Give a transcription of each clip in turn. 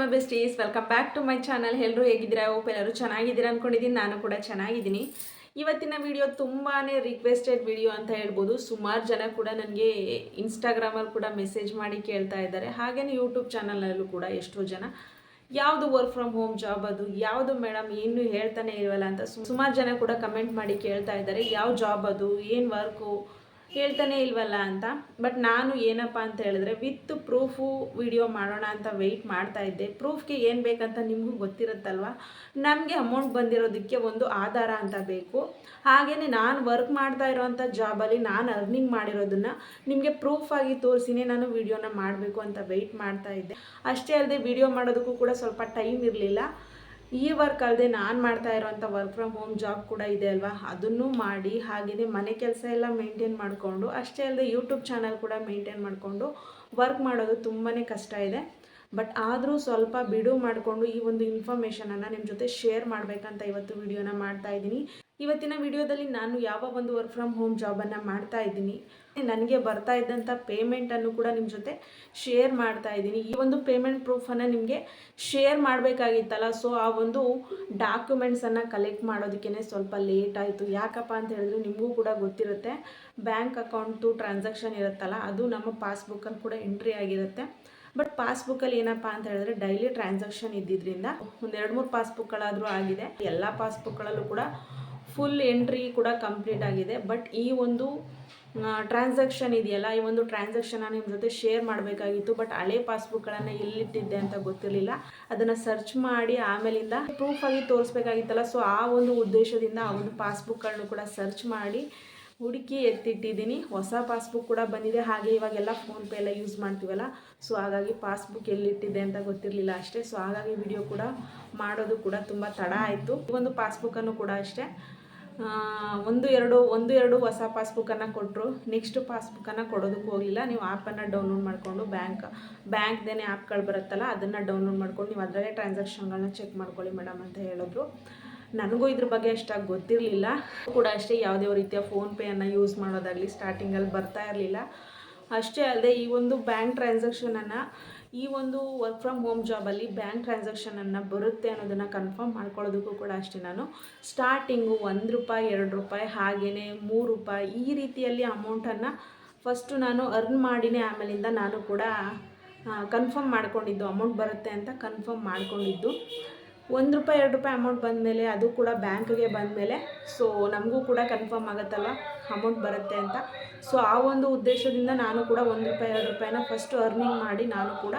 My besties welcome back to my channel ಎಲ್ಲರೂ ಹೇಗಿದ್ದೀರಾ? ಓಪ್ ಎಲ್ಲರೂ ಚೆನ್ನಾಗಿದ್ದೀರಾ ಅಂದ್ಕೊಂಡಿದ್ದೀನಿ ನಾನು ಕೂಡ ಚೆನ್ನಾಗಿದ್ದೀನಿ. ಇವತ್ತಿನ ವಿಡಿಯೋ ತುಂಬಾ ರಿಕ್ವೆಸ್ಟೆಡ್ ವಿಡಿಯೋ ಅಂತ ಹೇಳ್ಬೋದು. ಸುಮಾರು ಜನ ಕೂಡ ನನಗೆ ಇನ್ಸ್ಟಾಗ್ರಾಮಲ್ಲಿ ಕೂಡ ಮೆಸೇಜ್ ಮಾಡಿ ಕೇಳ್ತಾ ಇದ್ದಾರೆ. ಹಾಗೆಯೇ ಯೂಟ್ಯೂಬ್ ಚಾನಲಲ್ಲೂ ಕೂಡ ಎಷ್ಟೋ ಜನ. ಯಾವುದು ವರ್ಕ್ ಫ್ರಮ್ ಹೋಮ್ ಜಾಬ್ ಅದು, ಯಾವುದು ಮೇಡಮ್ ಏನು ಹೇಳ್ತಾನೆ ಇರೋಲ್ಲ ಅಂತ ಸುಮಾರು ಜನ ಕೂಡ ಕಮೆಂಟ್ ಮಾಡಿ ಕೇಳ್ತಾ ಇದ್ದಾರೆ. ಯಾವ ಜಾಬ್ ಅದು, ಏನು ವರ್ಕು ಹೇಳ್ತಾನೆ ಇಲ್ವಲ್ಲ ಅಂತ. ಬಟ್ ನಾನು ಏನಪ್ಪ ಅಂತ ಹೇಳಿದ್ರೆ ವಿತ್ ಪ್ರೂಫು ವಿಡಿಯೋ ಮಾಡೋಣ ಅಂತ ವೆಯ್ಟ್ ಮಾಡ್ತಾ ಇದ್ದೆ. ಪ್ರೂಫ್ಗೆ ಏನು ಬೇಕಂತ ನಿಮಗೂ ಗೊತ್ತಿರುತ್ತಲ್ವ? ನಮಗೆ ಅಮೌಂಟ್ ಬಂದಿರೋದಕ್ಕೆ ಒಂದು ಆಧಾರ ಅಂತ ಬೇಕು. ಹಾಗೆಯೇ ನಾನು ವರ್ಕ್ ಮಾಡ್ತಾ ಇರೋವಂಥ ಜಾಬಲ್ಲಿ ನಾನು ಅರ್ನಿಂಗ್ ಮಾಡಿರೋದನ್ನು ನಿಮಗೆ ಪ್ರೂಫ್ ಆಗಿ ತೋರಿಸಿನೇ ನಾನು ವಿಡಿಯೋನ ಮಾಡಬೇಕು ಅಂತ ವೆಯ್ಟ್ ಮಾಡ್ತಾ ಇದ್ದೆ. ಅಷ್ಟೇ ಅಲ್ಲದೆ ವಿಡಿಯೋ ಮಾಡೋದಕ್ಕೂ ಕೂಡ ಸ್ವಲ್ಪ ಟೈಮ್ ಇರಲಿಲ್ಲ. ಈ ವರ್ಕ್ ಅಲ್ಲದೆ ನಾನು ಮಾಡ್ತಾ ಇರೋವಂಥ ವರ್ಕ್ ಫ್ರಮ್ ಹೋಮ್ ಜಾಬ್ ಕೂಡ ಇದೆ ಅಲ್ವಾ? ಅದನ್ನು ಮಾಡಿ ಹಾಗೆಯೇ ಮನೆ ಕೆಲಸ ಎಲ್ಲ ಮೇಂಟೈನ್ ಮಾಡಿಕೊಂಡು, ಅಷ್ಟೇ ಅಲ್ಲದೆ ಯೂಟ್ಯೂಬ್ ಚಾನಲ್ ಕೂಡ ಮೇಂಟೈನ್ ಮಾಡಿಕೊಂಡು ವರ್ಕ್ ಮಾಡೋದು ತುಂಬಾ ಕಷ್ಟ ಇದೆ. ಬಟ್ ಆದರೂ ಸ್ವಲ್ಪ ಬಿಡು ಮಾಡಿಕೊಂಡು ಈ ಒಂದು ಇನ್ಫಾರ್ಮೇಷನನ್ನು ನಿಮ್ಮ ಜೊತೆ ಶೇರ್ ಮಾಡಬೇಕಂತ ಇವತ್ತು ವಿಡಿಯೋನ ಮಾಡ್ತಾ ಇದ್ದೀನಿ. ಇವತ್ತಿನ ವಿಡಿಯೋದಲ್ಲಿ ನಾನು ಯಾವ ಒಂದು ವರ್ಕ್ ಫ್ರಮ್ ಹೋಮ್ ಜಾಬನ್ನು ಮಾಡ್ತಾ ಇದ್ದೀನಿ. ನನಗೆ ಬರ್ತಾ ಇದ್ದಂಥ ಪೇಮೆಂಟನ್ನು ಕೂಡ ನಿಮ್ಮ ಜೊತೆ ಶೇರ್ ಮಾಡ್ತಾ ಇದ್ದೀನಿ. ಈ ಒಂದು ಪೇಮೆಂಟ್ ಪ್ರೂಫನ್ನು ನಿಮಗೆ ಶೇರ್ ಮಾಡಬೇಕಾಗಿತ್ತಲ್ಲ ಸೊ ಆ ಒಂದು ಡಾಕ್ಯುಮೆಂಟ್ಸನ್ನು ಕಲೆಕ್ಟ್ ಮಾಡೋದಕ್ಕೇ ಸ್ವಲ್ಪ ಲೇಟ್ ಆಯಿತು. ಯಾಕಪ್ಪ ಅಂತ ಹೇಳಿದ್ರೆ ನಿಮಗೂ ಕೂಡ ಗೊತ್ತಿರುತ್ತೆ. ಬ್ಯಾಂಕ್ ಅಕೌಂಟು ಟ್ರಾನ್ಸಾಕ್ಷನ್ ಇರುತ್ತಲ್ಲ, ಅದು ನಮ್ಮ ಪಾಸ್ಬುಕ್ಕಲ್ಲಿ ಕೂಡ ಎಂಟ್ರಿ ಆಗಿರುತ್ತೆ. ಬಟ್ ಪಾಸ್ಬುಕ್ಕಲ್ಲಿ ಏನಪ್ಪ ಅಂತ ಹೇಳಿದ್ರೆ ಡೈಲಿ ಟ್ರಾನ್ಸಾಕ್ಷನ್ ಇದ್ದಿದ್ದರಿಂದ ಒಂದು ಎರಡು ಮೂರು ಪಾಸ್ಬುಕ್ಗಳಾದರೂ ಆಗಿದೆ. ಎಲ್ಲ ಪಾಸ್ಬುಕ್ಗಳಲ್ಲೂ ಕೂಡ ಫುಲ್ ಎಂಟ್ರಿ ಕೂಡ ಕಂಪ್ಲೀಟ್ ಆಗಿದೆ. ಬಟ್ ಈ ಒಂದು ಟ್ರಾನ್ಸಾಕ್ಷನ್ ಇದೆಯಲ್ಲ, ಈ ಒಂದು ಟ್ರಾನ್ಸಾಕ್ಷನ್ ನಿಮ್ಮ ಜೊತೆ ಶೇರ್ ಮಾಡಬೇಕಾಗಿತ್ತು. ಬಟ್ ಹಳೆ ಪಾಸ್ಬುಕ್ಗಳನ್ನು ಎಲ್ಲಿಟ್ಟಿದ್ದೆ ಅಂತ ಗೊತ್ತಿರಲಿಲ್ಲ. ಅದನ್ನು ಸರ್ಚ್ ಮಾಡಿ ಆಮೇಲಿಂದ ಪ್ರೂಫ್ ಆಗಿ ತೋರಿಸ್ಬೇಕಾಗಿತ್ತಲ್ಲ. ಸೊ ಆ ಒಂದು ಉದ್ದೇಶದಿಂದ ಆ ಒಂದು ಪಾಸ್ಬುಕ್ಗಳನ್ನು ಕೂಡ ಸರ್ಚ್ ಮಾಡಿ ಹುಡುಕಿ ಎತ್ತಿಟ್ಟಿದ್ದೀನಿ. ಹೊಸ ಪಾಸ್ಬುಕ್ ಕೂಡ ಬಂದಿದೆ. ಹಾಗೆ ಇವಾಗೆಲ್ಲ ಫೋನ್ಪೇ ಎಲ್ಲ ಯೂಸ್ ಮಾಡ್ತೀವಲ್ಲ? ಸೊ ಹಾಗಾಗಿ ಪಾಸ್ಬುಕ್ ಎಲ್ಲಿಟ್ಟಿದೆ ಅಂತ ಗೊತ್ತಿರಲಿಲ್ಲ ಅಷ್ಟೇ. ಸೊ ಹಾಗಾಗಿ ವಿಡಿಯೋ ಕೂಡ ಮಾಡೋದು ಕೂಡ ತುಂಬ ತಡ ಆಯಿತು. ಒಂದು ಪಾಸ್ಬುಕ್ಕನ್ನು ಕೂಡ ಅಷ್ಟೇ. ಒಂದು, ಎರಡು ಒಂದು, ಎರಡು ಹೊಸ ಪಾಸ್ಬುಕ್ಕನ್ನು ಕೊಟ್ಟರು ನೆಕ್ಸ್ಟ್ ಪಾಸ್ಬುಕ್ಕನ್ನು ಕೊಡೋದಕ್ಕೆ ಹೋಗಲಿಲ್ಲ. ನೀವು ಆ್ಯಪನ್ನು ಡೌನ್ಲೋಡ್ ಮಾಡಿಕೊಂಡು ಬ್ಯಾಂಕ್ ಬ್ಯಾಂಕ್ದೇನೆ ಆ್ಯಪ್ಗಳು ಬರುತ್ತಲ್ಲ, ಅದನ್ನು ಡೌನ್ಲೋಡ್ ಮಾಡ್ಕೊಂಡು ನೀವು ಅದರಲ್ಲೇ ಟ್ರಾನ್ಸಾಕ್ಷನ್ಗಳನ್ನ ಚೆಕ್ ಮಾಡ್ಕೊಳ್ಳಿ ಮೇಡಮ್ ಅಂತ ಹೇಳಿದ್ರು. ನನಗೂ ಇದ್ರ ಬಗ್ಗೆ ಅಷ್ಟಾಗಿ ಗೊತ್ತಿರಲಿಲ್ಲ. ಕೂಡ ಅಷ್ಟೇ ಯಾವುದೇ ರೀತಿಯ ಫೋನ್ಪೇಯನ್ನು ಯೂಸ್ ಮಾಡೋದಾಗಲಿ ಸ್ಟಾರ್ಟಿಂಗಲ್ಲಿ ಬರ್ತಾ ಇರಲಿಲ್ಲ. ಅಷ್ಟೇ ಅಲ್ಲದೆ ಈ ಒಂದು ಬ್ಯಾಂಕ್ ಟ್ರಾನ್ಸಾಕ್ಷನನ್ನು ಈ ಒಂದು ವರ್ಕ್ ಫ್ರಮ್ ಹೋಮ್ ಜಾಬಲ್ಲಿ ಬ್ಯಾಂಕ್ ಟ್ರಾನ್ಸಾಕ್ಷನನ್ನು ಬರುತ್ತೆ ಅನ್ನೋದನ್ನು ಕನ್ಫರ್ಮ್ ಮಾಡ್ಕೊಳ್ಳೋದಕ್ಕೂ ಕೂಡ ಅಷ್ಟೇ ನಾನು. ಸ್ಟಾರ್ಟಿಂಗು ಒಂದು ರೂಪಾಯಿ, ಎರಡು ರೂಪಾಯಿ ಹಾಗೆಯೇ ಮೂರು ರೂಪಾಯಿ ಈ ರೀತಿಯಲ್ಲಿ ಅಮೌಂಟನ್ನು ಫಸ್ಟು ನಾನು ಅರ್ನ್ ಮಾಡಿನೇ ಆಮೇಲಿಂದ ನಾನು ಕೂಡ ಕನ್ಫರ್ಮ್ ಮಾಡ್ಕೊಂಡಿದ್ದು. ಅಮೌಂಟ್ ಬರುತ್ತೆ ಅಂತ ಕನ್ಫರ್ಮ್ ಮಾಡ್ಕೊಂಡಿದ್ದು. ಒಂದು ರೂಪಾಯಿ, ಎರಡು ರೂಪಾಯಿ ಅಮೌಂಟ್ ಬಂದಮೇಲೆ ಅದು ಕೂಡ ಬ್ಯಾಂಕ್ಗೆ ಬಂದಮೇಲೆ ಸೊ ನಮಗೂ ಕೂಡ ಕನ್ಫರ್ಮ್ ಆಗುತ್ತಲ್ಲ ಅಮೌಂಟ್ ಬರುತ್ತೆ ಅಂತ. ಸೊ ಆ ಒಂದು ಉದ್ದೇಶದಿಂದ ನಾನು ಕೂಡ ಒಂದು ರೂಪಾಯಿ, ಎರಡು ರೂಪಾಯಿನ ಫಸ್ಟು ಅರ್ನಿಂಗ್ ಮಾಡಿ ನಾನು ಕೂಡ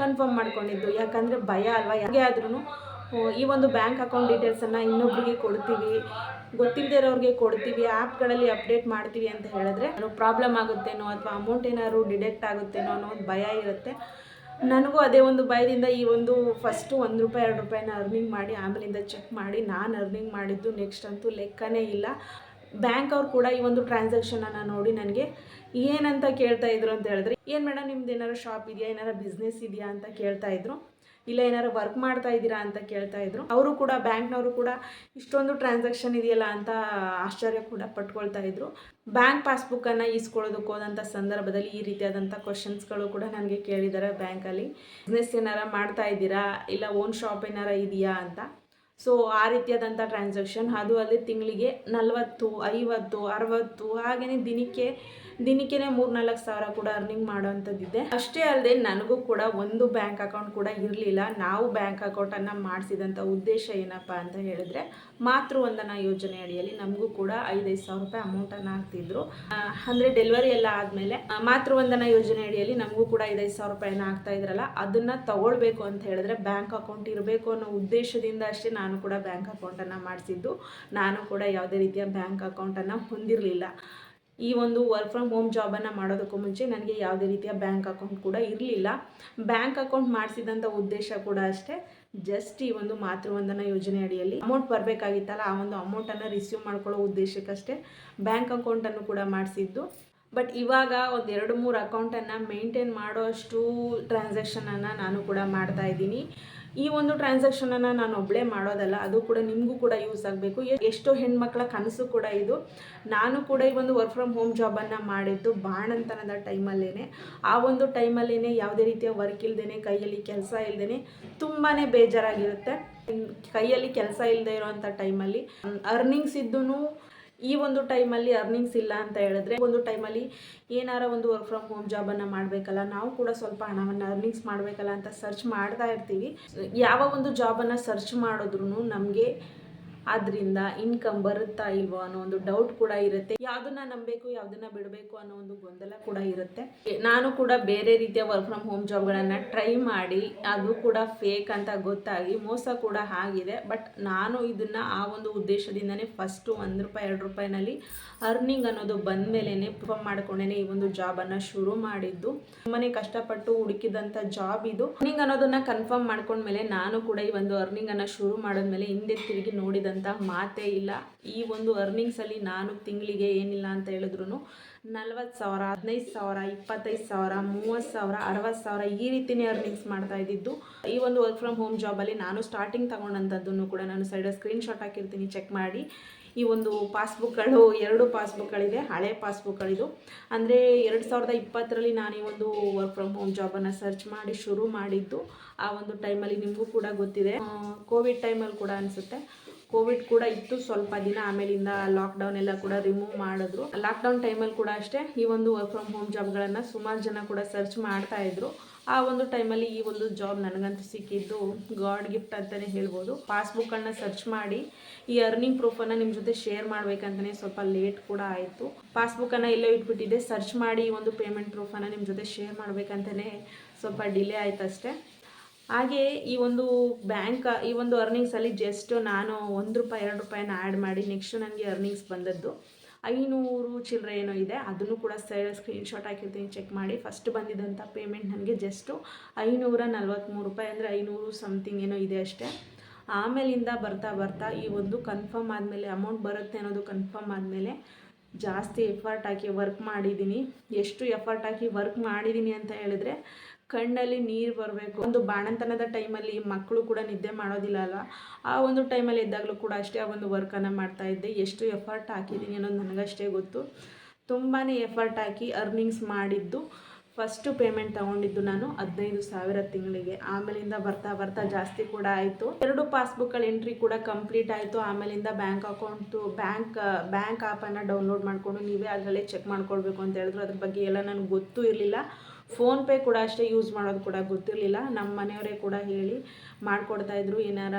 ಕನ್ಫರ್ಮ್ ಮಾಡ್ಕೊಂಡಿದ್ದು. ಯಾಕಂದರೆ ಭಯ ಅಲ್ವಾ? ಯಾಕೆ ಆದ್ರೂ ಈ ಒಂದು ಬ್ಯಾಂಕ್ ಅಕೌಂಟ್ ಡೀಟೇಲ್ಸನ್ನು ಇನ್ನೊಬ್ಬರಿಗೆ ಕೊಡ್ತೀವಿ ಗೊತ್ತಿಲ್ಲದೆ ಇರೋರಿಗೆ ಕೊಡ್ತೀವಿ ಆ್ಯಪ್ಗಳಲ್ಲಿ ಅಪ್ಡೇಟ್ ಮಾಡ್ತೀವಿ ಅಂತ ಹೇಳಿದ್ರೆ ಪ್ರಾಬ್ಲಮ್ ಆಗುತ್ತೇನೋ ಅಥವಾ ಅಮೌಂಟ್ ಏನಾದ್ರು ಡಿಡೆಕ್ಟ್ ಆಗುತ್ತೇನೋ ಅನ್ನೋ ಒಂದು ಭಯ ಇರುತ್ತೆ. ನನಗೂ ಅದೇ ಒಂದು ಭಯದಿಂದ ಈ ಒಂದು ಫಸ್ಟು ಒಂದು ರೂಪಾಯಿ, ಎರಡು ರೂಪಾಯಿನ ಅರ್ನಿಂಗ್ ಮಾಡಿ, ಆಮೇಲಿಂದ ಚೆಕ್ ಮಾಡಿ, ನಾನು ಅರ್ನಿಂಗ್ ಮಾಡಿದ್ದು ನೆಕ್ಸ್ಟ್ ಅಂತೂ ಲೆಕ್ಕನೇ ಇಲ್ಲ. ಬ್ಯಾಂಕ್ ಅವ್ರು ಕೂಡ ಈ ಒಂದು ಟ್ರಾನ್ಸಾಕ್ಷನನ್ನು ನೋಡಿ ನನಗೆ ಏನಂತ ಕೇಳ್ತಾ ಇದ್ರು ಅಂತ ಹೇಳಿದ್ರೆ, ಏನು ಮೇಡಮ್ ನಿಮ್ದು ಏನಾರು ಶಾಪ್ ಇದೆಯಾ ಏನಾರು ಬಿಸ್ನೆಸ್ ಇದೆಯಾ ಅಂತ ಕೇಳ್ತಾ ಇದ್ರು. ಇಲ್ಲ ಏನಾರು ವರ್ಕ್ ಮಾಡ್ತಾ ಇದ್ದೀರಾ ಅಂತ ಕೇಳ್ತಾ ಇದ್ರು. ಅವರು ಕೂಡ, ಬ್ಯಾಂಕ್ನವರು ಕೂಡ ಇಷ್ಟೊಂದು ಟ್ರಾನ್ಸಾಕ್ಷನ್ ಇದೆಯಲ್ಲ ಅಂತ ಆಶ್ಚರ್ಯ ಕೂಡ ಪಟ್ಕೊಳ್ತಾ ಇದ್ರು. ಬ್ಯಾಂಕ್ ಪಾಸ್ಬುಕ್ಕನ್ನು ಈಸ್ಕೊಳ್ಳೋದಕ್ಕೆ ಹೋದಂಥ ಸಂದರ್ಭದಲ್ಲಿ ಈ ರೀತಿಯಾದಂಥ ಕ್ವಶನ್ಸ್ಗಳು ಕೂಡ ನನಗೆ ಕೇಳಿದ್ದಾರೆ ಬ್ಯಾಂಕಲ್ಲಿ ಬಿಸ್ನೆಸ್ ಏನಾರ ಮಾಡ್ತಾ ಇದ್ದೀರಾ? ಇಲ್ಲ ಓನ್ ಶಾಪ್ ಏನಾರ ಇದೆಯಾ ಅಂತ. ಸೊ ಆ ರೀತಿಯಾದಂಥ ಟ್ರಾನ್ಸಾಕ್ಷನ್ ಅದು ಅಲ್ಲದೆ ತಿಂಗಳಿಗೆ ನಲವತ್ತು, ಐವತ್ತು, ಅರವತ್ತು ಹಾಗೆಯೇ ದಿನಕ್ಕೆ ದಿನಕ್ಕೆ ಮೂರು ನಾಲ್ಕು ಸಾವಿರ ಕೂಡ ಅರ್ನಿಂಗ್ ಮಾಡೋವಂಥದ್ದಿದೆ. ಅಷ್ಟೇ ಅಲ್ಲದೆ ನನಗೂ ಕೂಡ ಒಂದು ಬ್ಯಾಂಕ್ ಅಕೌಂಟ್ ಕೂಡ ಇರಲಿಲ್ಲ. ನಾವು ಬ್ಯಾಂಕ್ ಅಕೌಂಟನ್ನು ಮಾಡಿಸಿದಂತ ಉದ್ದೇಶ ಏನಪ್ಪ ಅಂತ ಹೇಳಿದ್ರೆ ಮಾತೃವಂದನಾ ಯೋಜನೆ ಅಡಿಯಲ್ಲಿ ನಮಗೂ ಕೂಡ ಐದೈದು ಸಾವಿರ ರೂಪಾಯಿ ಅಮೌಂಟನ್ನು ಹಾಕ್ತಿದ್ರು. ಅಂದರೆ ಡೆಲಿವರಿ ಎಲ್ಲ ಆದಮೇಲೆ ಮಾತೃವಂದನಾ ಯೋಜನೆ ಅಡಿಯಲ್ಲಿ ನಮಗೂ ಕೂಡ ಐದೈದು ಸಾವಿರ ರೂಪಾಯಿನ ಹಾಕ್ತಾ ಇದ್ರಲ್ಲ, ಅದನ್ನು ತಗೊಳ್ಬೇಕು ಅಂತ ಹೇಳಿದ್ರೆ ಬ್ಯಾಂಕ್ ಅಕೌಂಟ್ ಇರಬೇಕು ಅನ್ನೋ ಉದ್ದೇಶದಿಂದ ಅಷ್ಟೇ ನಾನು ಕೂಡ ಬ್ಯಾಂಕ್ ಅಕೌಂಟನ್ನು ಮಾಡಿಸಿದ್ದು. ನಾನು ಕೂಡ ಯಾವುದೇ ರೀತಿಯ ಬ್ಯಾಂಕ್ ಅಕೌಂಟನ್ನು ಹೊಂದಿರಲಿಲ್ಲ. ಈ ಒಂದು ವರ್ಕ್ ಫ್ರಮ್ ಹೋಮ್ ಜಾಬನ್ನು ಮಾಡೋದಕ್ಕೂ ಮುಂಚೆ ನನಗೆ ಯಾವುದೇ ರೀತಿಯ ಬ್ಯಾಂಕ್ ಅಕೌಂಟ್ ಕೂಡ ಇರಲಿಲ್ಲ. ಬ್ಯಾಂಕ್ ಅಕೌಂಟ್ ಮಾಡಿಸಿದಂಥ ಉದ್ದೇಶ ಕೂಡ ಅಷ್ಟೇ. ಜಸ್ಟ್ ಈ ಒಂದು ಮಾತೃವಂದನ ಯೋಜನೆ ಅಡಿಯಲ್ಲಿ ಅಮೌಂಟ್ ಬರಬೇಕಾಗಿತ್ತಲ್ಲ, ಆ ಒಂದು ಅಮೌಂಟನ್ನು ರಿಸೀವ್ ಮಾಡ್ಕೊಳ್ಳೋ ಉದ್ದೇಶಕ್ಕಷ್ಟೇ ಬ್ಯಾಂಕ್ ಅಕೌಂಟನ್ನು ಕೂಡ ಮಾಡಿಸಿದ್ದು. ಬಟ್ ಇವಾಗ ಒಂದು ಎರಡು ಮೂರು ಅಕೌಂಟನ್ನು ಮೇಂಟೈನ್ ಮಾಡೋ ಅಷ್ಟು ಟ್ರಾನ್ಸಾಕ್ಷನನ್ನು ನಾನು ಕೂಡ ಮಾಡ್ತಾ ಇದ್ದೀನಿ. ಈ ಒಂದು ಟ್ರಾನ್ಸಾಕ್ಷನನ್ನು ನಾನು ಒಬ್ಬಳೇ ಮಾಡೋದಲ್ಲ, ಅದು ಕೂಡ ನಿಮಗೂ ಕೂಡ ಯೂಸ್ ಆಗಬೇಕು. ಎಷ್ಟೋ ಹೆಣ್ಮಕ್ಳ ಕನಸು ಕೂಡ ಇದು. ನಾನು ಕೂಡ ಈ ಒಂದು ವರ್ಕ್ ಫ್ರಮ್ ಹೋಮ್ ಜಾಬನ್ನು ಮಾಡಿದ್ದು ಬಾಣಂತನದ ಟೈಮಲ್ಲೇನೆ. ಆ ಒಂದು ಟೈಮಲ್ಲೇನೆ ಯಾವುದೇ ರೀತಿಯ ವರ್ಕ್ ಇಲ್ದೇನೆ, ಕೈಯಲ್ಲಿ ಕೆಲಸ ಇಲ್ದೇನೆ ತುಂಬಾ ಬೇಜಾರಾಗಿರುತ್ತೆ. ಕೈಯಲ್ಲಿ ಕೆಲಸ ಇಲ್ಲದೆ ಇರೋವಂಥ ಟೈಮಲ್ಲಿ ಅರ್ನಿಂಗ್ಸ್ ಇದ್ದೂ ಈ ಒಂದು ಟೈಮಲ್ಲಿ ಅರ್ನಿಂಗ್ಸ್ ಇಲ್ಲ ಅಂತ ಹೇಳಿದ್ರೆ ಒಂದು ಟೈಮಲ್ಲಿ ಏನಾರ ಒಂದು ವರ್ಕ್ ಫ್ರಮ್ ಹೋಮ್ ಜಾಬನ್ನು ಮಾಡಬೇಕಲ್ಲ, ನಾವು ಕೂಡ ಸ್ವಲ್ಪ ಹಣವನ್ನು ಅರ್ನಿಂಗ್ಸ್ ಮಾಡಬೇಕಲ್ಲ ಅಂತ ಸರ್ಚ್ ಮಾಡ್ತಾ ಇರ್ತೀವಿ. ಯಾವ ಒಂದು ಜಾಬನ್ನು ಸರ್ಚ್ ಮಾಡಿದ್ರು ನಮಗೆ ಅದರಿಂದ ಇನ್ಕಮ್ ಬರುತ್ತಾ ಇಲ್ವೋ ಅನ್ನೋ ಒಂದು ಡೌಟ್ ಕೂಡ ಇರುತ್ತೆ. ಯಾವುದನ್ನ ನಂಬಬೇಕು, ಯಾವುದನ್ನ ಬಿಡಬೇಕು ಅನ್ನೋ ಒಂದು ಗೊಂದಲ ಕೂಡ ಇರುತ್ತೆ. ನಾನು ಕೂಡ ಬೇರೆ ರೀತಿಯ ವರ್ಕ್ ಫ್ರಮ್ ಹೋಮ್ ಜಾಬ್ಗಳನ್ನು ಟ್ರೈ ಮಾಡಿ, ಅದು ಕೂಡ ಫೇಕ್ ಅಂತ ಗೊತ್ತಾಗಿ ಮೋಸ ಕೂಡ ಆಗಿದೆ. ಬಟ್ ನಾನು ಇದನ್ನ ಆ ಒಂದು ಉದ್ದೇಶದಿಂದನೇ ಫಸ್ಟು ಒಂದು ರೂಪಾಯಿ, ಎರಡು ರೂಪಾಯಿನಲ್ಲಿ ಅರ್ನಿಂಗ್ ಅನ್ನೋದು ಬಂದ ಮೇಲೆ ಪರ್ಫಾರ್ಮ್ ಮಾಡ್ಕೊಂಡೇನೆ ಈ ಒಂದು ಜಾಬನ್ನು ಶುರು ಮಾಡಿದ್ದು. ತುಂಬಾನೇ ಕಷ್ಟಪಟ್ಟು ಹುಡುಕಿದಂಥ ಜಾಬ್ ಇದು. ಅರ್ನಿಂಗ್ ಅನ್ನೋದನ್ನ ಕನ್ಫರ್ಮ್ ಮಾಡ್ಕೊಂಡ್ಮೇಲೆ ನಾನು ಕೂಡ ಈ ಒಂದು ಅರ್ನಿಂಗ್ ಅನ್ನ ಶುರು ಮಾಡಿದ್ಮೇಲೆ ಹಿಂದೆ ತಿರುಗಿ ನೋಡಿದಂಥ ಮಾತೇ ಇಲ್ಲ. ಈ ಒಂದು ಅರ್ನಿಂಗ್ಸಲ್ಲಿ ನಾನು ತಿಂಗಳಿಗೆ ಏನಿಲ್ಲ ಅಂತ ಹೇಳಿದ್ರು ನಲ್ವತ್ತು ಸಾವಿರ, ಹದಿನೈದು ಸಾವಿರ, ಇಪ್ಪತ್ತೈದು ಸಾವಿರ, ಮೂವತ್ತು ಸಾವಿರ, ಅರವತ್ತು ಸಾವಿರ ಈ ರೀತಿಯೇ ಅರ್ನಿಂಗ್ಸ್ ಮಾಡ್ತಾ ಇದ್ದಿದ್ದು. ಈ ಒಂದು ವರ್ಕ್ ಫ್ರಮ್ ಹೋಮ್ ಜಾಬಲ್ಲಿ ನಾನು ಸ್ಟಾರ್ಟಿಂಗ್ ತಗೊಂಡಂಥದ್ದನ್ನು ಕೂಡ ನಾನು ಸೈಡ್ ಸ್ಕ್ರೀನ್ಶಾಟ್ ಹಾಕಿರ್ತೀನಿ ಚೆಕ್ ಮಾಡಿ. ಈ ಒಂದು ಪಾಸ್ಬುಕ್ಗಳು ಎರಡು ಪಾಸ್ಬುಕ್ಗಳಿದೆ ಹಳೆ ಪಾಸ್ಬುಕ್ಗಳಿದು ಅಂದರೆ ಎರಡು ಸಾವಿರದ ಇಪ್ಪತ್ತರಲ್ಲಿ ನಾನು ಈ ಒಂದು ವರ್ಕ್ ಫ್ರಮ್ ಹೋಮ್ ಜಾಬನ್ನು ಸರ್ಚ್ ಮಾಡಿ ಶುರು ಮಾಡಿದ್ದು. ಆ ಒಂದು ಟೈಮಲ್ಲಿ ನಿಮಗೂ ಕೂಡ ಗೊತ್ತಿದೆ. ಕೋವಿಡ್ ಟೈಮಲ್ಲಿ ಕೂಡ ಅನಿಸುತ್ತೆ. ಕೋವಿಡ್ ಕೂಡ ಇತ್ತು ಸ್ವಲ್ಪ ದಿನ, ಆಮೇಲಿಂದ ಲಾಕ್ಡೌನ್ ಎಲ್ಲ ಕೂಡ ರಿಮೂವ್ ಮಾಡಿದ್ರು. ಲಾಕ್ಡೌನ್ ಟೈಮಲ್ಲಿ ಕೂಡ ಅಷ್ಟೇ ಈ ಒಂದು ವರ್ಕ್ ಫ್ರಮ್ ಹೋಮ್ ಜಾಬ್ಗಳನ್ನು ಸುಮಾರು ಜನ ಕೂಡ ಸರ್ಚ್ ಮಾಡ್ತಾ ಇದ್ರು. ಆ ಒಂದು ಟೈಮಲ್ಲಿ ಈ ಒಂದು ಜಾಬ್ ನನಗಂತೂ ಸಿಕ್ಕಿದ್ದು ಗಾಡ್ ಗಿಫ್ಟ್ ಅಂತಲೇ ಹೇಳ್ಬೋದು. ಪಾಸ್ಬುಕ್ಗಳನ್ನ ಸರ್ಚ್ ಮಾಡಿ, ಈ ಅರ್ನಿಂಗ್ ಪ್ರೂಫನ್ನು ನಿಮ್ಮ ಜೊತೆ ಶೇರ್ ಮಾಡಬೇಕಂತಲೇ ಸ್ವಲ್ಪ ಲೇಟ್ ಕೂಡ ಆಯಿತು. ಪಾಸ್ಬುಕ್ಕನ್ನು ಎಲ್ಲೋ ಇಟ್ಬಿಟ್ಟಿದ್ದೆ ಸರ್ಚ್ ಮಾಡಿ ಈ ಒಂದು ಪೇಮೆಂಟ್ ಪ್ರೂಫನ್ನು ನಿಮ್ಮ ಜೊತೆ ಶೇರ್ ಮಾಡಬೇಕಂತಲೇ ಸ್ವಲ್ಪ ಡಿಲೇ ಆಯಿತು ಅಷ್ಟೇ ಹಾಗೆ ಈ ಒಂದು ಬ್ಯಾಂಕ್ ಈ ಒಂದು ಅರ್ನಿಂಗ್ಸಲ್ಲಿ ಜಸ್ಟ್ ನಾನು ಒಂದು ರೂಪಾಯಿ, ಎರಡು ರೂಪಾಯಿನ ಆ್ಯಡ್ ಮಾಡಿ ನೆಕ್ಸ್ಟ್ ನನಗೆ ಅರ್ನಿಂಗ್ಸ್ ಬಂದದ್ದು. ಐನೂರು ಚಿಲ್ಲರೆ ಏನೋ ಇದೆ, ಅದನ್ನು ಕೂಡ ಸೈಡ್ ಸ್ಕ್ರೀನ್ಶಾಟ್ ಹಾಕಿರ್ತೀನಿ ಚೆಕ್ ಮಾಡಿ. ಫಸ್ಟ್ ಬಂದಿದ್ದಂಥ ಪೇಮೆಂಟ್ ನನಗೆ ಜಸ್ಟು ಐನೂರ ನಲ್ವತ್ತ್ಮೂರು ರೂಪಾಯಿ ಅಂದರೆ ಐನೂರು ಸಮಥಿಂಗ್ ಏನೋ ಇದೆ ಅಷ್ಟೇ. ಆಮೇಲಿಂದ ಬರ್ತಾ ಬರ್ತಾ ಈ ಒಂದು ಕನ್ಫರ್ಮ್ ಆದಮೇಲೆ ಅಮೌಂಟ್ ಬರುತ್ತೆ ಅನ್ನೋದು ಕನ್ಫರ್ಮ್ ಆದಮೇಲೆ ಜಾಸ್ತಿ ಎಫರ್ಟ್ ಹಾಕಿ ವರ್ಕ್ ಮಾಡಿದ್ದೀನಿ. ಎಷ್ಟು ಎಫರ್ಟ್ ಹಾಕಿ ವರ್ಕ್ ಮಾಡಿದ್ದೀನಿ ಅಂತ ಹೇಳಿದ್ರೆ ಕಣ್ಣಲ್ಲಿ ನೀರು ಬರಬೇಕು. ಒಂದು ಬಾಣಂತನದ ಟೈಮಲ್ಲಿ ಮಕ್ಕಳು ಕೂಡ ನಿದ್ದೆ ಮಾಡೋದಿಲ್ಲ ಅಲ್ವಾ? ಆ ಒಂದು ಟೈಮಲ್ಲಿ ಇದ್ದಾಗಲೂ ಕೂಡ ಅಷ್ಟೇ ಆ ಒಂದು ವರ್ಕನ್ನು ಮಾಡ್ತಾ ಇದ್ದೆ. ಎಷ್ಟು ಎಫರ್ಟ್ ಹಾಕಿದ್ದೀನಿ ಅನ್ನೋದು ನನಗಷ್ಟೇ ಗೊತ್ತು. ತುಂಬಾ ಎಫರ್ಟ್ ಹಾಕಿ ಅರ್ನಿಂಗ್ಸ್ ಮಾಡಿದ್ದು. ಫಸ್ಟು ಪೇಮೆಂಟ್ ತಗೊಂಡಿದ್ದು ನಾನು ಹದಿನೈದು ಸಾವಿರ ತಿಂಗಳಿಗೆ. ಆಮೇಲಿಂದ ಬರ್ತಾ ಬರ್ತಾ ಜಾಸ್ತಿ ಕೂಡ ಆಯಿತು. ಎರಡು ಪಾಸ್ಬುಕ್ಗಳ ಎಂಟ್ರಿ ಕೂಡ ಕಂಪ್ಲೀಟ್ ಆಯಿತು. ಆಮೇಲಿಂದ ಬ್ಯಾಂಕ್ ಅಕೌಂಟು ಬ್ಯಾಂಕ್ ಬ್ಯಾಂಕ್ ಆ್ಯಪನ್ನು ಡೌನ್ಲೋಡ್ ಮಾಡಿಕೊಂಡು ನೀವೇ ಅದರಲ್ಲೇ ಚೆಕ್ ಮಾಡ್ಕೊಳ್ಬೇಕು ಅಂತ ಹೇಳಿದ್ರು. ಅದ್ರ ಬಗ್ಗೆ ಎಲ್ಲ ನನಗೆ ಗೊತ್ತೂ ಇರಲಿಲ್ಲ. ಫೋನ್ಪೇ ಕೂಡ ಅಷ್ಟೇ ಯೂಸ್ ಮಾಡೋದು ಕೂಡ ಗೊತ್ತಿರಲಿಲ್ಲ. ನಮ್ಮ ಮನೆಯವರೇ ಕೂಡ ಹೇಳಿ ಮಾಡಿಕೊಡ್ತಾಯಿದ್ರು ಏನಾರ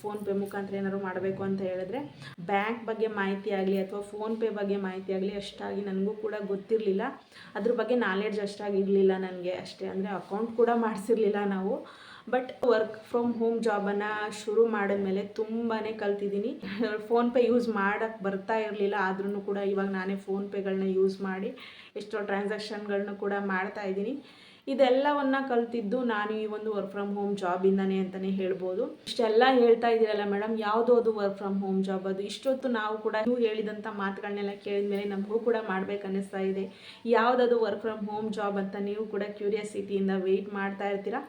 ಫೋನ್ಪೇ ಮುಖಾಂತರ ಏನಾರು ಮಾಡಬೇಕು ಅಂತ ಹೇಳಿದ್ರೆ ಬ್ಯಾಂಕ್ ಬಗ್ಗೆ ಮಾಹಿತಿ ಆಗಲಿ ಅಥವಾ ಫೋನ್ಪೇ ಬಗ್ಗೆ ಮಾಹಿತಿ ಆಗಲಿ ಅಷ್ಟಾಗಿ ನನಗೂ ಕೂಡ ಗೊತ್ತಿರಲಿಲ್ಲ. ಅದ್ರ ಬಗ್ಗೆ ನಾಲೆಡ್ಜ್ ಅಷ್ಟಾಗಿ ಇರಲಿಲ್ಲ ನನಗೆ ಅಷ್ಟೇ. ಅಂದರೆ ಅಕೌಂಟ್ ಕೂಡ ಮಾಡಿಸಿರ್ಲಿಲ್ಲ ನಾವು. ಬಟ್ ವರ್ಕ್ ಫ್ರಮ್ ಹೋಮ್ ಜಾಬನ್ನು ಶುರು ಮಾಡಿದ್ಮೇಲೆ ತುಂಬಾ ಕಲ್ತಿದ್ದೀನಿ. ಫೋನ್ಪೇ ಯೂಸ್ ಮಾಡೋಕ್ಕೆ ಬರ್ತಾ ಇರಲಿಲ್ಲ ಆದ್ರೂ ಕೂಡ ಇವಾಗ ನಾನೇ ಫೋನ್ಪೇಗಳನ್ನ ಯೂಸ್ ಮಾಡಿ ಎಷ್ಟೋ ಟ್ರಾನ್ಸಾಕ್ಷನ್ಗಳನ್ನೂ ಕೂಡ ಮಾಡ್ತಾ ಇದ್ದೀನಿ. ಇದೆಲ್ಲವನ್ನ ಕಲ್ತಿದ್ದು ನಾನು ಈ ಒಂದು ವರ್ಕ್ ಫ್ರಮ್ ಹೋಮ್ ಜಾಬಿಂದನೇ ಅಂತಲೇ ಹೇಳ್ಬೋದು. ಇಷ್ಟೆಲ್ಲ ಹೇಳ್ತಾ ಇದ್ದೀರಲ್ಲ ಮೇಡಮ್ ಯಾವುದೋ ಅದು ವರ್ಕ್ ಫ್ರಮ್ ಹೋಮ್ ಜಾಬ್ ಅದು? ಇಷ್ಟೊತ್ತು ನಾವು ಕೂಡ ನೀವು ಹೇಳಿದಂಥ ಮಾತುಗಳನ್ನೆಲ್ಲ ಕೇಳಿದ್ಮೇಲೆ ನಮಗೂ ಕೂಡ ಮಾಡ್ಬೇಕನ್ನಿಸ್ತಾ ಇದೆ. ಯಾವುದದು ವರ್ಕ್ ಫ್ರಮ್ ಹೋಮ್ ಜಾಬ್ ಅಂತ ನೀವು ಕೂಡ ಕ್ಯೂರಿಯಾಸಿಟಿಯಿಂದ ವೆಯ್ಟ್ ಮಾಡ್ತಾ ಇರ್ತೀರಾ?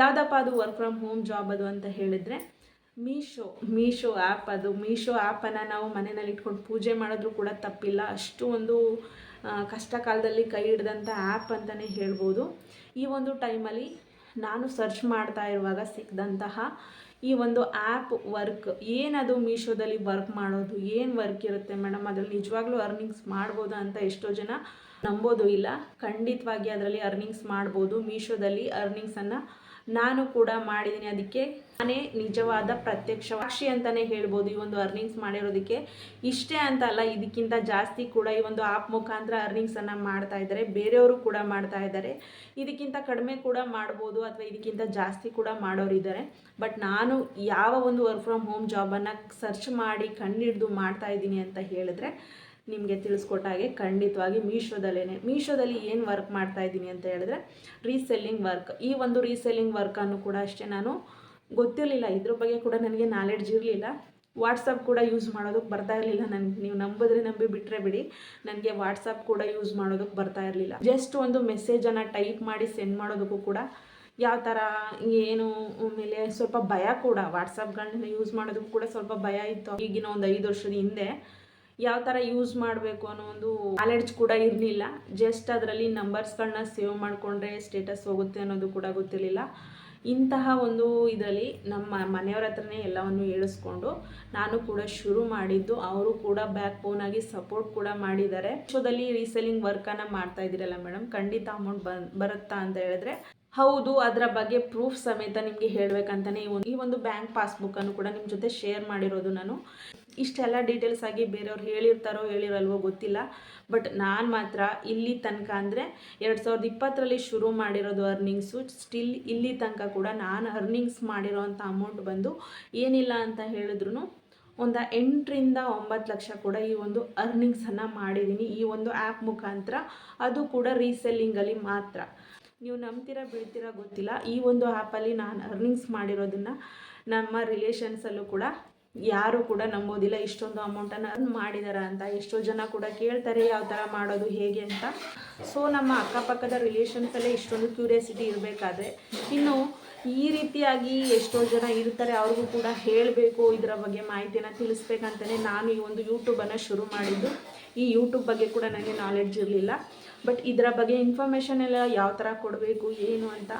ಯಾವುದಪ್ಪ ಅದು ವರ್ಕ್ ಫ್ರಮ್ ಹೋಮ್ ಜಾಬ್ ಅದು ಅಂತ ಹೇಳಿದರೆ, ಮೀಶೋ ಮೀಶೋ ಆ್ಯಪ್ ಅದು. ಮೀಶೋ ಆ್ಯಪನ್ನು ನಾವು ಮನೆಯಲ್ಲಿ ಇಟ್ಕೊಂಡು ಪೂಜೆ ಮಾಡಿದ್ರೂ ಕೂಡ ತಪ್ಪಿಲ್ಲ. ಅಷ್ಟು ಒಂದು ಕಷ್ಟ ಕಾಲದಲ್ಲಿ ಕೈ ಹಿಡಿದಂಥ ಆ್ಯಪ್ ಅಂತಲೇ ಹೇಳ್ಬೋದು. ಈ ಒಂದು ಟೈಮಲ್ಲಿ ನಾನು ಸರ್ಚ್ ಮಾಡ್ತಾ ಇರುವಾಗ ಸಿಕ್ಕಿದಂತಹ ಈ ಒಂದು ಆ್ಯಪ್ ವರ್ಕ್, ಏನದು ಮೀಶೋದಲ್ಲಿ ವರ್ಕ್ ಮಾಡೋದು, ಏನು ವರ್ಕ್ ಇರುತ್ತೆ ಮೇಡಮ್? ಅದರಲ್ಲಿ ನಿಜವಾಗ್ಲೂ ಅರ್ನಿಂಗ್ಸ್ ಮಾಡ್ಬೋದು ಅಂತ ಎಷ್ಟೋ ಜನ ನಂಬೋದು ಇಲ್ಲ. ಖಂಡಿತವಾಗಿ ಅದರಲ್ಲಿ ಅರ್ನಿಂಗ್ಸ್ ಮಾಡ್ಬೋದು. ಮೀಶೋದಲ್ಲಿ ಅರ್ನಿಂಗ್ಸನ್ನು ನಾನು ಕೂಡ ಮಾಡಿದ್ದೀನಿ. ಅದಕ್ಕೆ ನಾನೇ ನಿಜವಾದ ಪ್ರತ್ಯಕ್ಷ ಸಾಕ್ಷಿ ಅಂತಲೇ ಹೇಳ್ಬೋದು ಈ ಒಂದು ಅರ್ನಿಂಗ್ಸ್ ಮಾಡಿರೋದಕ್ಕೆ. ಇಷ್ಟೇ ಅಂತ ಅಲ್ಲ, ಇದಕ್ಕಿಂತ ಜಾಸ್ತಿ ಕೂಡ ಈ ಒಂದು ಆ್ಯಪ್ ಮುಖಾಂತರ ಅರ್ನಿಂಗ್ಸನ್ನು ಮಾಡ್ತಾ ಇದ್ದಾರೆ. ಬೇರೆಯವರು ಕೂಡ ಮಾಡ್ತಾ ಇದ್ದಾರೆ. ಇದಕ್ಕಿಂತ ಕಡಿಮೆ ಕೂಡ ಮಾಡ್ಬೋದು ಅಥವಾ ಇದಕ್ಕಿಂತ ಜಾಸ್ತಿ ಕೂಡ ಮಾಡೋರು ಇದ್ದಾರೆ. ಬಟ್ ನಾನು ಯಾವ ಒಂದು ವರ್ಕ್ ಫ್ರಮ್ ಹೋಮ್ ಜಾಬನ್ನು ಸರ್ಚ್ ಮಾಡಿ ಕಣ್ಣಿಡ್ದು ಮಾಡ್ತಾ ಇದ್ದೀನಿ ಅಂತ ಹೇಳಿದ್ರೆ ನಿಮಗೆ ತಿಳಿಸ್ಕೊಟ್ಟ ಹಾಗೆ ಖಂಡಿತವಾಗಿ ಮೀಶೋದಲ್ಲೇ ಮೀಶೋದಲ್ಲಿ ಏನು ವರ್ಕ್ ಮಾಡ್ತಾ ಇದ್ದೀನಿ ಅಂತ ಹೇಳಿದ್ರೆ ರೀಸೆಲ್ಲಿಂಗ್ ವರ್ಕ್ ಈ ಒಂದು ರೀಸೆಲ್ಲಿಂಗ್ ವರ್ಕನ್ನು ಕೂಡ ಅಷ್ಟೇ ನಾನು ಗೊತ್ತಿರಲಿಲ್ಲ. ಇದ್ರ ಬಗ್ಗೆ ಕೂಡ ನನಗೆ ನಾಲೆಡ್ಜ್ ಇರಲಿಲ್ಲ. ವಾಟ್ಸಪ್ ಕೂಡ ಯೂಸ್ ಮಾಡೋದಕ್ಕೆ ಬರ್ತಾ ಇರಲಿಲ್ಲ. ನನಗೆ ನೀವು ನಂಬಿದ್ರೆ ನಂಬಿ ಬಿಟ್ಟರೆ ಬಿಡಿ. ನನಗೆ ವಾಟ್ಸಪ್ ಕೂಡ ಯೂಸ್ ಮಾಡೋದಕ್ಕೆ ಬರ್ತಾ ಇರಲಿಲ್ಲ. ಜಸ್ಟ್ ಒಂದು ಮೆಸೇಜನ್ನು ಟೈಪ್ ಮಾಡಿ ಸೆಂಡ್ ಮಾಡೋದಕ್ಕೂ ಕೂಡ ಯಾವ ಥರ ಏನು ಆಮೇಲೆ ಸ್ವಲ್ಪ ಭಯ ಕೂಡ. ವಾಟ್ಸಪ್ಗಳನ್ನ ಯೂಸ್ ಮಾಡೋದಕ್ಕೂ ಕೂಡ ಸ್ವಲ್ಪ ಭಯ ಇತ್ತು. ಈಗಿನ ಒಂದು ಐದು ವರ್ಷದ ಹಿಂದೆ ಯಾವ ಥರ ಯೂಸ್ ಮಾಡಬೇಕು ಅನ್ನೋ ಒಂದು ನಾಲೆಡ್ಜ್ ಕೂಡ ಇರಲಿಲ್ಲ. ಜಸ್ಟ್ ಅದರಲ್ಲಿ ನಂಬರ್ಸ್ಗಳನ್ನ ಸೇವ್ ಮಾಡಿಕೊಂಡ್ರೆ ಸ್ಟೇಟಸ್ ಹೋಗುತ್ತೆ ಅನ್ನೋದು ಕೂಡ ಗೊತ್ತಿರಲಿಲ್ಲ. ಇಂತಹ ಒಂದು ಇದರಲ್ಲಿ ನಮ್ಮ ಮನೆಯವ್ರ ಹತ್ರನೇ ಎಲ್ಲವನ್ನು ಹೇಳಿಸ್ಕೊಂಡು ನಾನು ಕೂಡ ಶುರು ಮಾಡಿದ್ದು, ಅವರು ಕೂಡ ಬ್ಯಾಕ್ ಆಗಿ ಸಪೋರ್ಟ್ ಕೂಡ ಮಾಡಿದ್ದಾರೆ. ಶೋದಲ್ಲಿ ರೀಸೆಲಿಂಗ್ ವರ್ಕನ್ನು ಮಾಡ್ತಾ ಇದ್ದೀರಲ್ಲ ಮೇಡಮ್ ಖಂಡಿತ ಅಮೌಂಟ್ ಬರುತ್ತಾ ಅಂತ ಹೇಳಿದ್ರೆ? ಹೌದು, ಅದರ ಬಗ್ಗೆ ಪ್ರೂಫ್ ಸಮೇತ ನಿಮಗೆ ಹೇಳಬೇಕಂತಲೇ ಈ ಒಂದು ಈ ಒಂದು ಬ್ಯಾಂಕ್ ಪಾಸ್ಬುಕ್ಕನ್ನು ಕೂಡ ನಿಮ್ಮ ಜೊತೆ ಶೇರ್ ಮಾಡಿರೋದು ನಾನು. ಇಷ್ಟೆಲ್ಲ ಡೀಟೇಲ್ಸ್ ಆಗಿ ಬೇರೆಯವ್ರು ಹೇಳಿರ್ತಾರೋ ಹೇಳಿರಲ್ವೋ ಗೊತ್ತಿಲ್ಲ. ಬಟ್ ನಾನು ಮಾತ್ರ ಇಲ್ಲಿ ತನಕ ಅಂದರೆ ಎರಡು ಸಾವಿರದ ಇಪ್ಪತ್ತರಲ್ಲಿ ಶುರು ಮಾಡಿರೋದು ಅರ್ನಿಂಗ್ಸು ಸ್ಟಿಲ್ ಇಲ್ಲಿ ತನಕ ಕೂಡ ನಾನು ಅರ್ನಿಂಗ್ಸ್ ಮಾಡಿರೋವಂಥ ಅಮೌಂಟ್ ಬಂದು ಏನಿಲ್ಲ ಅಂತ ಹೇಳಿದ್ರು ಒಂದು ಎಂಟರಿಂದ ಒಂಬತ್ತು ಲಕ್ಷ ಕೂಡ ಈ ಒಂದು ಅರ್ನಿಂಗ್ಸನ್ನು ಮಾಡಿದ್ದೀನಿ ಈ ಒಂದು ಆ್ಯಪ್ ಮುಖಾಂತರ. ಅದು ಕೂಡ ರೀಸೆಲ್ಲಿಂಗಲ್ಲಿ ಮಾತ್ರ. ನೀವು ನಂಬ್ತೀರಾ ಬೀಳ್ತೀರಾ ಗೊತ್ತಿಲ್ಲ. ಈ ಒಂದು ಆ್ಯಪಲ್ಲಿ ನಾನು ಅರ್ನಿಂಗ್ಸ್ ಮಾಡಿರೋದನ್ನು ನಮ್ಮ ರಿಲೇಷನ್ಸಲ್ಲೂ ಕೂಡ ಯಾರು ಕೂಡ ನಂಬೋದಿಲ್ಲ. ಇಷ್ಟೊಂದು ಅಮೌಂಟನ್ನು ಅರ್ನ್ ಮಾಡಿದಾರ ಅಂತ, ಎಷ್ಟೋ ಜನ ಕೂಡ ಕೇಳ್ತಾರೆ ಯಾವ ಥರ ಮಾಡೋದು, ಹೇಗೆ ಅಂತ. ಸೊ ನಮ್ಮ ಅಕ್ಕಪಕ್ಕದ ರಿಲೇಷನ್ಸಲ್ಲೇ ಇಷ್ಟೊಂದು ಕ್ಯೂರಿಯಾಸಿಟಿ ಇರಬೇಕಾದ್ರೆ, ಇನ್ನು ಈ ರೀತಿಯಾಗಿ ಎಷ್ಟೋ ಜನ ಇರ್ತಾರೆ, ಅವ್ರಿಗೂ ಕೂಡ ಹೇಳಬೇಕು, ಇದರ ಬಗ್ಗೆ ಮಾಹಿತಿಯನ್ನು ತಿಳಿಸ್ಬೇಕಂತಲೇ ನಾನು ಈ ಒಂದು ಯೂಟ್ಯೂಬನ್ನು ಶುರು ಮಾಡಿದ್ದು. ಈ ಯೂಟ್ಯೂಬ್ ಬಗ್ಗೆ ಕೂಡ ನನಗೆ ನಾಲೆಡ್ಜ್ ಇರಲಿಲ್ಲ. ಬಟ್ ಇದರ ಬಗ್ಗೆ ಇನ್ಫಾರ್ಮೇಷನ್ ಎಲ್ಲ ಯಾವ ಥರ ಕೊಡಬೇಕು, ಏನು ಅಂತ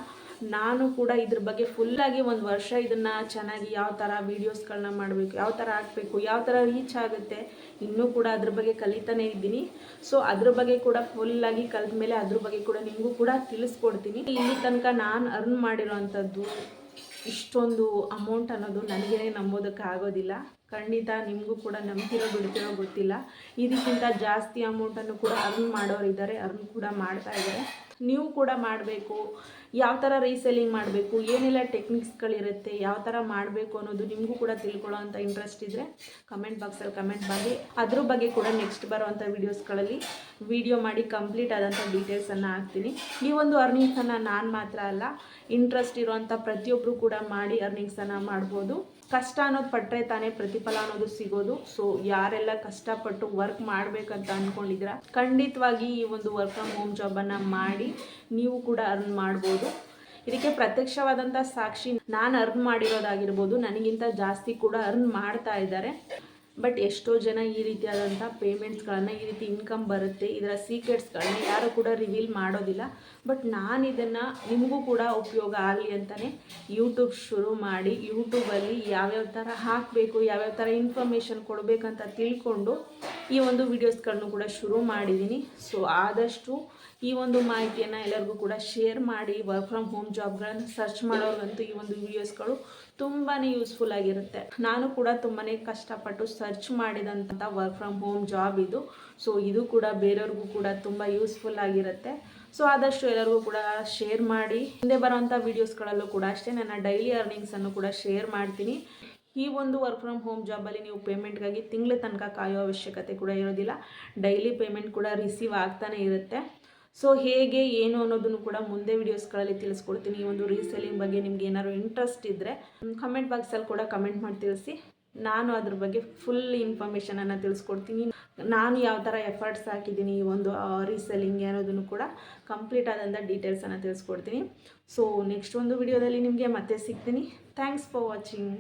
ನಾನು ಕೂಡ ಇದ್ರ ಬಗ್ಗೆ ಫುಲ್ಲಾಗಿ ಒಂದು ವರ್ಷ ಇದನ್ನು ಚೆನ್ನಾಗಿ ಯಾವ ಥರ ವೀಡಿಯೋಸ್ಗಳನ್ನ ಮಾಡಬೇಕು, ಯಾವ ಥರ ಹಾಕಬೇಕು, ಯಾವ ಥರ ರೀಚ್ ಆಗುತ್ತೆ, ಇನ್ನೂ ಕೂಡ ಅದ್ರ ಬಗ್ಗೆ ಕಲಿತಾನೇ ಇದ್ದೀನಿ. ಸೊ ಅದ್ರ ಬಗ್ಗೆ ಕೂಡ ಫುಲ್ಲಾಗಿ ಕಲಿತ ಮೇಲೆ ಅದ್ರ ಬಗ್ಗೆ ಕೂಡ ನಿಮಗೂ ಕೂಡ ತಿಳಿಸ್ಕೊಡ್ತೀನಿ. ಇಲ್ಲಿ ತನಕ ನಾನು ಅರ್ನ್ ಮಾಡಿರೋವಂಥದ್ದು ಇಷ್ಟೊಂದು ಅಮೌಂಟ್ ಅನ್ನೋದು ನನಗೇ ನಂಬೋದಕ್ಕೆ ಆಗೋದಿಲ್ಲ. ಖಂಡಿತ ನಿಮಗೂ ಕೂಡ ನಂಬ್ತಿರೋ ಬಿಡ್ತಿರೋ ಗೊತ್ತಿಲ್ಲ. ಇದಕ್ಕಿಂತ ಜಾಸ್ತಿ ಅಮೌಂಟನ್ನು ಕೂಡ ಅರ್ನ್ ಮಾಡೋರಿದ್ದಾರೆ ಅರ್ನ್ ಕೂಡ ಮಾಡ್ತಾ ಇದ್ದಾರೆ. ನೀವು ಕೂಡ ಮಾಡಬೇಕು. ಯಾವ ಥರ ರೀಸೆಲ್ಲಿಂಗ್ ಮಾಡಬೇಕು, ಏನೆಲ್ಲ ಟೆಕ್ನಿಕ್ಸ್ಗಳಿರುತ್ತೆ ಯಾವ ಥರ ಮಾಡಬೇಕು ಅನ್ನೋದು ನಿಮಗೂ ಕೂಡ ತಿಳ್ಕೊಳ್ಳೋ ಅಂಥ ಇಂಟ್ರೆಸ್ಟ್ ಇದ್ದರೆ ಕಮೆಂಟ್ ಬಾಕ್ಸಲ್ಲಿ ಕಮೆಂಟ್ ಮಾಡಿ. ಅದ್ರ ಬಗ್ಗೆ ಕೂಡ ನೆಕ್ಸ್ಟ್ ಬರೋವಂಥ ವೀಡಿಯೋಸ್ಗಳಲ್ಲಿ ವಿಡಿಯೋ ಮಾಡಿ ಕಂಪ್ಲೀಟ್ ಆದಂಥ ಡೀಟೇಲ್ಸನ್ನು ಹಾಕ್ತೀನಿ. ಈ ಒಂದು ಅರ್ನಿಂಗ್ಸನ್ನು ನಾನು ಮಾತ್ರ ಅಲ್ಲ ಇಂಟ್ರೆಸ್ಟ್ ಇರೋವಂಥ ಪ್ರತಿಯೊಬ್ಬರು ಕೂಡ ಮಾಡಿ ಅರ್ನಿಂಗ್ಸನ್ನು ಮಾಡ್ಬೋದು. ಕಷ್ಟ ಅನ್ನೋದು ಪಟ್ಟರೆ ತಾನೇ ಪ್ರತಿಫಲ ಅನ್ನೋದು ಸಿಗೋದು. ಸೊ ಯಾರೆಲ್ಲ ಕಷ್ಟಪಟ್ಟು ವರ್ಕ್ ಮಾಡಬೇಕಂತ ಅಂದ್ಕೊಂಡಿದ್ದೀರಾ ಖಂಡಿತವಾಗಿ ಈ ಒಂದು ವರ್ಕ್ ಫ್ರಮ್ ಹೋಮ್ ಜಾಬನ್ನು ಮಾಡಿ ನೀವು ಕೂಡ ಅರ್ನ್ ಮಾಡ್ಬೋದು. ಇದಕ್ಕೆ ಪ್ರತ್ಯಕ್ಷವಾದಂಥ ಸಾಕ್ಷಿ ನಾನು ಅರ್ನ್ ಮಾಡಿರೋದಾಗಿರ್ಬೋದು. ನನಗಿಂತ ಜಾಸ್ತಿ ಕೂಡ ಅರ್ನ್ ಮಾಡ್ತಾ ಇದ್ದಾರೆ. ಬಟ್ ಎಷ್ಟೋ ಜನ ಈ ರೀತಿಯಾದಂಥ ಪೇಮೆಂಟ್ಸ್ಗಳನ್ನ ಈ ರೀತಿ ಇನ್ಕಮ್ ಬರುತ್ತೆ, ಇದರ ಸೀಕ್ರೆಟ್ಸ್ಗಳನ್ನ ಯಾರು ಕೂಡ ರಿವೀಲ್ ಮಾಡೋದಿಲ್ಲ. ಬಟ್ ನಾನು ಇದನ್ನು ನಿಮಗೂ ಕೂಡ ಉಪಯೋಗ ಆಗಲಿ ಅಂತಲೇ ಯೂಟ್ಯೂಬ್ ಶುರು ಮಾಡಿ ಯೂಟ್ಯೂಬಲ್ಲಿ ಯಾವ್ಯಾವ ಥರ ಹಾಕಬೇಕು, ಯಾವ್ಯಾವ ಥರ ಇನ್ಫಾರ್ಮೇಷನ್ ಕೊಡಬೇಕಂತ ತಿಳ್ಕೊಂಡು ಈ ಒಂದು ವಿಡಿಯೋಸ್ಗಳನ್ನು ಕೂಡ ಶುರು ಮಾಡಿದ್ದೀನಿ ಸೊ ಆದಷ್ಟು ಈ ಒಂದು ಮಾಹಿತಿಯನ್ನು ಎಲ್ಲರಿಗೂ ಕೂಡ ಶೇರ್ ಮಾಡಿ ವರ್ಕ್ ಫ್ರಮ್ ಹೋಮ್ ಜಾಬ್ಗಳನ್ನು ಸರ್ಚ್ ಮಾಡೋರ್ಗಂತೂ ಈ ಒಂದು ವಿಡಿಯೋಸ್ಗಳು ತುಂಬಾ ಯೂಸ್ಫುಲ್ ಆಗಿರುತ್ತೆ. ನಾನು ಕೂಡ ತುಂಬಾ ಕಷ್ಟಪಟ್ಟು ಸರ್ಚ್ ಮಾಡಿದಂಥ ವರ್ಕ್ ಫ್ರಮ್ ಹೋಮ್ ಜಾಬ್ ಇದು. ಸೊ ಇದು ಕೂಡ ಬೇರೆಯವ್ರಿಗೂ ಕೂಡ ತುಂಬ ಯೂಸ್ಫುಲ್ ಆಗಿರುತ್ತೆ. ಸೊ ಆದಷ್ಟು ಎಲ್ಲರಿಗೂ ಕೂಡ ಶೇರ್ ಮಾಡಿ. ಹಿಂದೆ ಬರೋಂಥ ವೀಡಿಯೋಸ್ಗಳಲ್ಲೂ ಕೂಡ ಅಷ್ಟೇ ನನ್ನ ಡೈಲಿ ಅರ್ನಿಂಗ್ಸನ್ನು ಕೂಡ ಶೇರ್ ಮಾಡ್ತೀನಿ. ಈ ಒಂದು ವರ್ಕ್ ಫ್ರಮ್ ಹೋಮ್ ಜಾಬಲ್ಲಿ ನೀವು ಪೇಮೆಂಟ್ಗಾಗಿ ತಿಂಗಳ ತನಕ ಕಾಯೋ ಅವಶ್ಯಕತೆ ಕೂಡ ಇರೋದಿಲ್ಲ. ಡೈಲಿ ಪೇಮೆಂಟ್ ಕೂಡ ರಿಸೀವ್ ಆಗ್ತಾನೆ ಇರುತ್ತೆ. ಸೊ ಹೇಗೆ, ಏನು ಅನ್ನೋದನ್ನು ಕೂಡ ಮುಂದೆ ವಿಡಿಯೋಸ್ಗಳಲ್ಲಿ ತಿಳಿಸ್ಕೊಡ್ತೀನಿ. ಈ ಒಂದು ರೀಸೆಲಿಂಗ್ ಬಗ್ಗೆ ನಿಮ್ಗೆ ಏನಾದ್ರು ಇಂಟ್ರೆಸ್ಟ್ ಇದ್ದರೆ ಕಮೆಂಟ್ ಬಾಕ್ಸಲ್ಲಿ ಕೂಡ ಕಮೆಂಟ್ ಮಾಡಿ ತಿಳಿಸಿ. ನಾನು ಅದ್ರ ಬಗ್ಗೆ ಫುಲ್ ಇನ್ಫಾರ್ಮೇಷನನ್ನು ತಿಳಿಸ್ಕೊಡ್ತೀನಿ. ನಾನು ಯಾವ ಥರ ಎಫರ್ಟ್ಸ್ ಹಾಕಿದ್ದೀನಿ ಈ ಒಂದು ರೀಸೆಲ್ಲಿಂಗ್ ಅನ್ನೋದನ್ನು ಕೂಡ ಕಂಪ್ಲೀಟ್ ಆದಂಥ ಡೀಟೇಲ್ಸನ್ನು ತಿಳಿಸ್ಕೊಡ್ತೀನಿ. ಸೊ ನೆಕ್ಸ್ಟ್ ಒಂದು ವಿಡಿಯೋದಲ್ಲಿ ನಿಮಗೆ ಮತ್ತೆ ಸಿಗ್ತೀನಿ. Thanks for watching